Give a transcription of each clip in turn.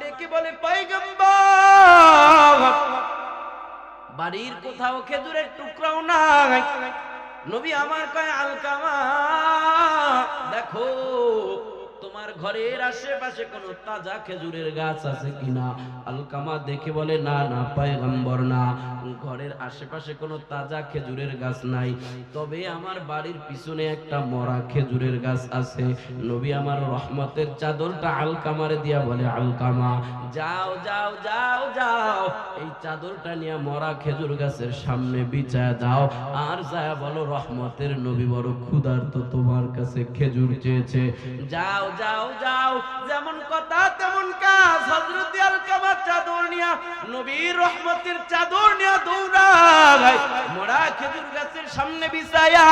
ডেকে বলে বাড়ির কোথাও খেজুরের টুকরাও নাই। নবী আমার কয় আলকামা দেখো তোমার ঘরের আশেপাশে কোনো তাজা খেজুরের গাছ আছে কিনা? আলকামা দেখে বলে, না না, পায়গম্বর না। ঘরের আশেপাশে কোনো তাজা খেজুরের গাছ নাই। তবে আমার বাড়ির পিছনে একটা মরা খেজুরের গাছ আছে। নবী আমার রহমতের চাদরটা আলকামারে দিয়া বলে, আলকামা, যাও যাও যাও। এই চাদরটা নিয়ে মরা খেজুর গাছের সামনে বিছায় দাও। আর যায় বলো, রহমতের নবী বড় ক্ষুধার্ত তোমার কাছে খেজুর চেয়েছে। যাও যাও যাও, যেমন কথা তেমন কাজ। হযরত আলকামা চাদর নিয়া, নবীর রহমতের চাদর নিয়া দৌড়ায়। মরা খেজুর গাছের সামনে বিছায়া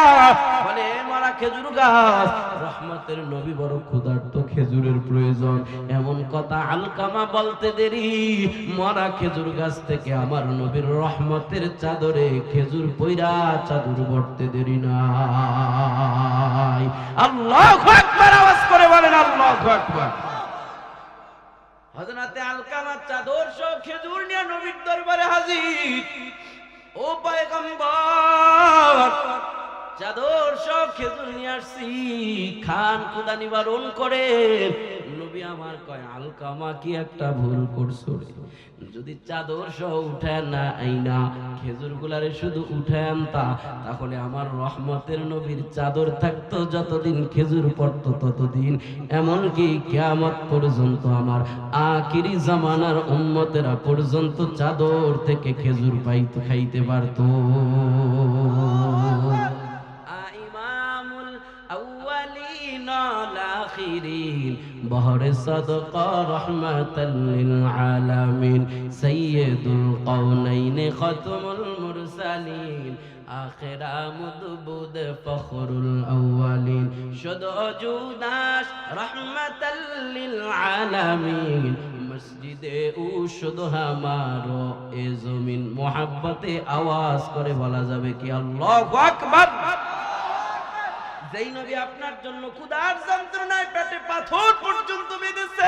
বলে "এ মরা খেজুর গাছ। রহমতের নবী বড় ক্ষুধার্ত খেজুরের প্রয়োজন। এমন কথা আলকামা বলতে দেরি। মরা খেজুর গাছ থেকে আমার নবীর রহমতের চাদরে খেজুর পইরা চাদর বর্তে দেরি নাই। আল্লাহু আওয়াজ করে বলেন আল্লাহু চাদর সহ খেজুর নিয়ে নবীর দরবারে হাজির। ও পয়গম্বর চাদর সব খেজুর নিয়ে আসছি। খান খুদা নিবারণ করে। নবী আমার কয় আলকামা কি একটা ভুল করছ যদি চাদর সহ উঠায় না আইনা খেজুর গুলারে শুধু উঠায় আনতা তাহলে আমার রহমতের নবীর চাদর থাকতো যতদিন, খেজুর পড়তো ততদিন। এমনকি কিয়ামত পর্যন্ত আমার আখিরি জামানার উম্মতেরা পর্যন্ত চাদর থেকে খেজুর পাইতে খাইতে পারতো। বহরে সাদকা রাহমাতাল লিল আলামিন। সাইয়্যিদুল কাউনাইন খাতমুল মুরসালিন। আখিরা মুদবুদ ফখরুল আউয়ালিন। শুদ জুদাস রাহমাতাল লিল আলামিন। মসজিদে উশুদ হামারো এ জমিন। মোহাব্বতে আওয়াজ করে বলা যাবে কি আল্লাহু আকবার? যেই নবী আপনার জন্য ক্ষুধার যন্ত্রণায় পেটে পাথর পর্যন্ত বেঁধেছে।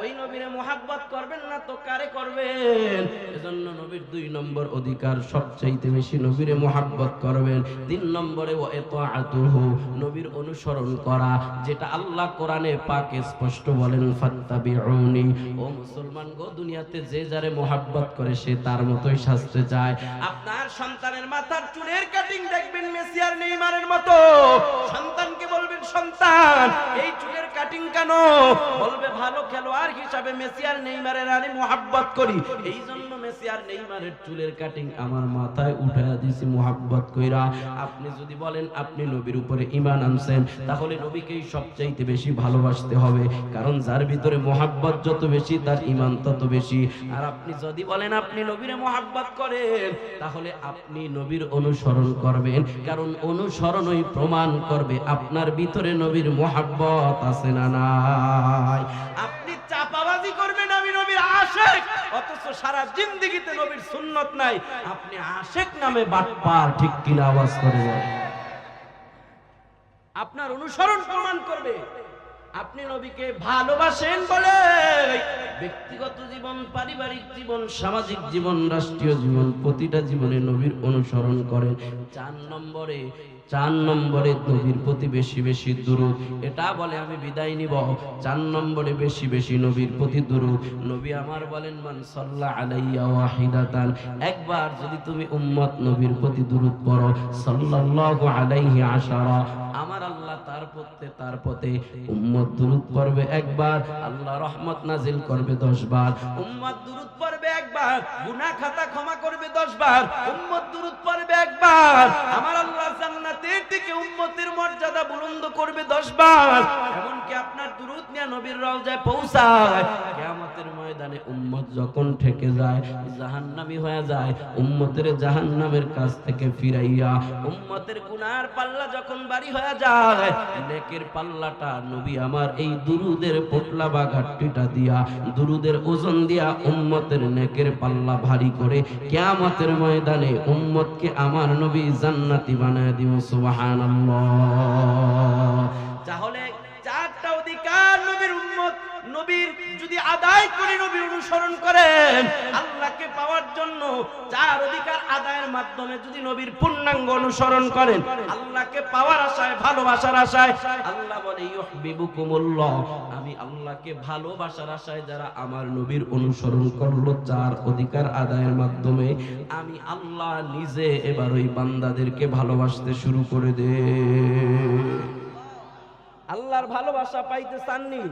ওই নবীরে মোহাব্বত করবেন না তো কারে করবেন? এজন্য নবীর দুই নম্বর অধিকার সবচাইতে বেশি নবীরে মোহাব্বত করবেন। তিন নম্বরে ও এত এতাআতুহু, নবীর অনুসরণ করা, যেটা আল্লাহ কোরআনে পাকে স্পষ্ট বলেন, ফাত্তাবিউনি। ও মুসলমান গো, দুনিয়াতে যে যারে মোহাব্বত করে সে তার মতোই শাস্তে যায়। আপনার সন্তানের মাথার চুলের কাটিং দেখবেন মেসি আর নেইমারের মতো। সন্তানকে বলবেন, সন্তান, এই চুলের কাটিং কেন? বলবে, ভালো খেলোয়াড় হিসাবে মেসি আর নেইমারের আমি মোহাব্বত করি। এই জন্য মেসি আর নেইমারের চুলের কাটিং আমার মাথায় উঠায় দিছি মোহাব্বত কইরা। আপনি যদি বলেন, আপনি নবীর উপরে ঈমান আনছেন, তাহলে নবীকেই সবচাইতে বেশি ভালোবাসতে হবে। কারণ যার ভিতরে মোহাব্বত যত বেশি, তার ঈমান তত বেশি। আর আপনি যদি বলেন, আপনি নবীরে মোহাব্বত করেন, তাহলে আপনি নবীর অনুসরণ করবেন। কারণ অনুসরণই প্রমাণ করবে আপনার ভিতরে নবীর মোহাব্বত আছে না নাই। অথচ সারা জিন্দিগিতে নবীর সুন্নত নাই আপনি আশেক নামে বাটপার, ঠিক কিনা আওয়াজ করে। আপনার অনুসরণ প্রমাণ করবে আপনি নবীকে ভালোবাসেন বলে। ব্যক্তিগত জীবন, পারিবারিক জীবন, সামাজিক জীবন, রাষ্ট্রীয় জীবন, প্রতিটা জীবনে নবীর অনুসরণ করেন। চার নম্বরে চার নম্বরে নবীর প্রতি বেশি বেশি দুরুদ। এটা বলে আমি বিদায় নিব। চার নম্বরে বেশি বেশি নবীর প্রতি দুরুদ। নবী আমার বলেন, মান সাল্লা আলাইয়া ওয়াহিদাতান। একবার যদি তুমি উম্মত নবীর প্রতি দুরুদ পড়ো, সাল্লাল্লাহু আলাইহি আশারা। আমার তার পথে তার পথে মর্যাদা বুলন্দ করবে দশ বার এমনকি আপনার দুরুদ নিয়ে নবীর রওজায় পৌঁছায়, কিয়ামতের ময়দানে উম্মত যখন ঠেকে যায়, জাহান্নামী হয়ে যায়, উম্মতের জাহান্নামের কাছ থেকে ফিরাইয়া উম্মতের গুনার পাল্লা যখন বাড়ি হয়ে যায়, নেকের পাল্লাটা নবী আমার এই দুরুদের পোটলা বা ঘাটতিটা দিয়া, দুরুদের ওজন দিয়া উম্মতের নেকের পাল্লা ভারী করে কিয়ামতের ময়দানে উম্মতকে আমার নবী জান্নাতি বানায় দিব সুবহানাল্লাহ। তাহলে চারটা অধিকার নবীর উম্মত নবীর যদি আদায় করে নবী অনুসরণ করেন, আল্লাহকে পাওয়ার জন্য চার অধিকার আদায়ের মাধ্যমে যদি নবীর পূর্ণাঙ্গ অনুসরণ করেন, আল্লাহকে পাওয়ার আশায়, ভালোবাসার আশায়, আল্লাহ বলে, ইউহিব্বুকুমুল্লাহ আমি আল্লাহকে ভালোবাসার আশায় যারা আমার নবীর অনুসরণ করল চার অধিকার আদায়ের মাধ্যমে আমি আল্লাহ নিজে এবার ওই বান্দাদেরকে ভালোবাসতে শুরু করে দে। আল্লাহর ভালোবাসা পাইতে চাননি?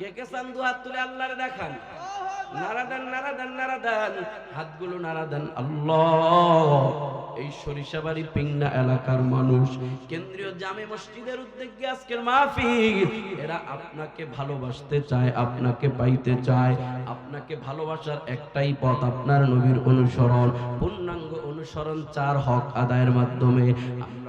কে কে চান দু হাত তুলে আল্লাহরে দেখান? নারা দেন নারা দেন নারা দেন হাতগুলো নারা দেন আল্লাহ, এই পিংনা এলাকার মানুষ। কেন্দ্রীয় জামে মসজিদের উদ্যোগে আজকের মাহফিল। এরা আপনাকে ভালোবাসতে চায়, আপনাকে পাইতে চায়। আপনাকে ভালোবাসার একটাই পথ আপনার নবীর অনুসরণ। পূর্ণাঙ্গ অনুসরণ চার হক আদায়ের মাধ্যমে।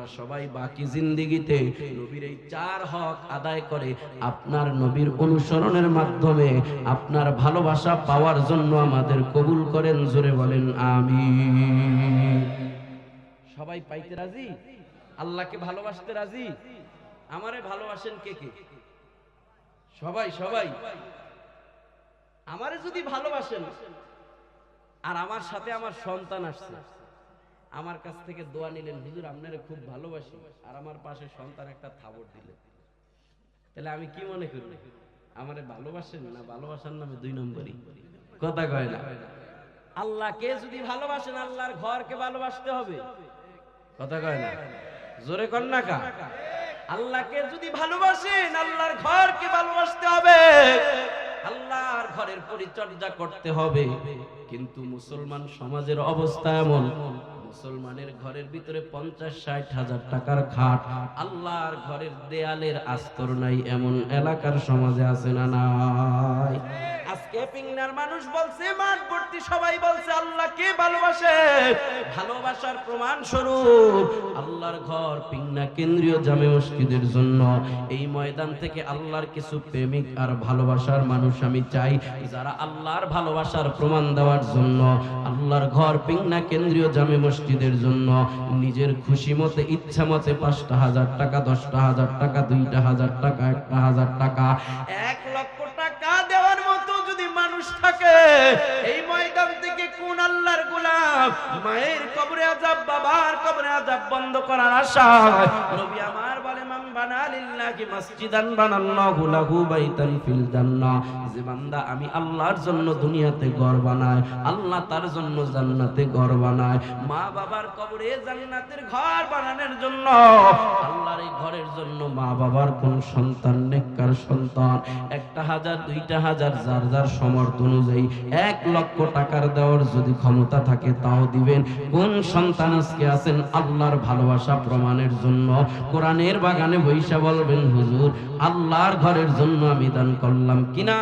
আমরা সবাই বাকি জিন্দিগিতে নবীর এই চার হক আদায় করে আপনার নবীর অনুসরণের মাধ্যমে আপনার ভালোবাসা পাওয়ার জন্য আমাদের কবুল করেন, জোরে বলেন আমি সবাই পাইতে রাজি? আল্লাহকে ভালোবাসতে রাজি? আমারে ভালোবাসেন কে কে? সবাই সবাই। আমারে যদি ভালোবাসেন, আর আমার সাথে আমার সন্তান আসছে। আমার কাছ থেকে দোয়া নিলেন, হুজুর, আপনারে খুব ভালোবাসি। আর আমার পাশে সন্তান একটা থাবর দিলেন তাহলে আমি কি মনে করি? আমারে ভালোবাসেন না ভালোবাসার নামে দুই নম্বরই? কথা কয় না। আল্লাহকে যদি ভালোবাসেন, আল্লাহর ঘরকে ভালোবাসতে হবে। কথা কয় না। জোরে কর না কা। আল্লাহকে যদি ভালোবাসেন, আল্লাহর ঘরকে ভালোবাসতে হবে। আল্লাহর ঘরের পরিচর্যা করতে হবে। কিন্তু মুসলমান সমাজের অবস্থা এমন। মুসলমানের ঘরের ভিতরে পঞ্চাশ, ষাট হাজার টাকার খাট। আল্লাহর ঘরের দেয়ালের আস্তর নাই, এমন এলাকার সমাজে আছে না নাই? যারা আল্লাহর ভালোবাসার প্রমাণ দেওয়ার জন্য, আল্লাহর ঘর পিংনা কেন্দ্রীয় জামে মসজিদের জন্য। নিজের খুশি মতে, ইচ্ছা মতে পাঁচটা হাজার টাকা, দশটা হাজার টাকা, দুইটা হাজার টাকা, একটা হাজার টাকা। এক লক্ষ মানুষ থাকে। এই ময়দান থেকে কোন আল্লাহর গোলাম মায়ের কবরে আজাব বাবার কবরে আজাব বন্ধ করার আশা। নবী আমার লিল্লাহি মসজিদান বানাল্লাহু লাহু বাইতান ফিল জান্নাহ। যে বান্দা আমি আল্লাহর জন্য দুনিয়াতে ঘর বানায় আল্লাহ তার জন্য জান্নাতে ঘর বানায় মা বাবার কবরে জান্নাতের ঘর বানানোর জন্য আল্লাহর এই ঘরের জন্য মা বাবার কোন সন্তান, নেককার সন্তান। একটা হাজার, দুইটা হাজার, যার যার সমর্থ অনুযায়ী এক লক্ষ টাকার দেওয়ার যদি ক্ষমতা থাকে তাও দিবেন। কোন সন্তান আজকে আছেন আল্লাহর ভালোবাসা প্রমাণের জন্য? কোরআনের বাগানে বৈশা বলবেন হুজুর আল্লাহর ঘরের জন্য আমি দান করলাম কিনা?